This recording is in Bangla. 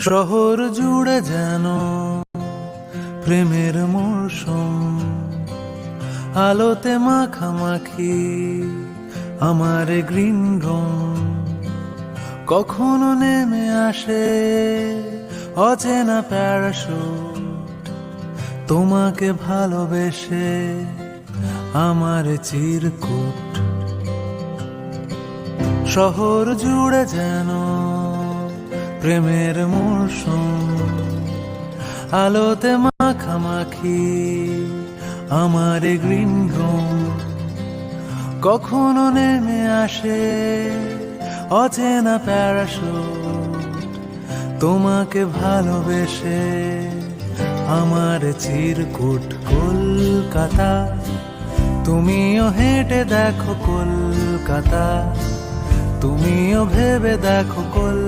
শহর জুড়ে যেন প্রেমের মরশুম। আলোতে মাখামাখি আমার গ্রিন রুম। কখনো নেমে আসে অচেনা প্যারাশুট। তোমাকে ভালোবেসে আমার চিরকুট। শহর জুড়ে যেন প্রেমের মরশুম, আলোতে মাখামাখি আমার গ্রিন রুম কখনো নেমে আসে অচেনা প্যারাশুট, তোমাকে ভালোবেসে আমার চিরকুট কলকাতা। তুমিও হেঁটে দেখো কলকাতা, তুমিও ভেবে দেখো কল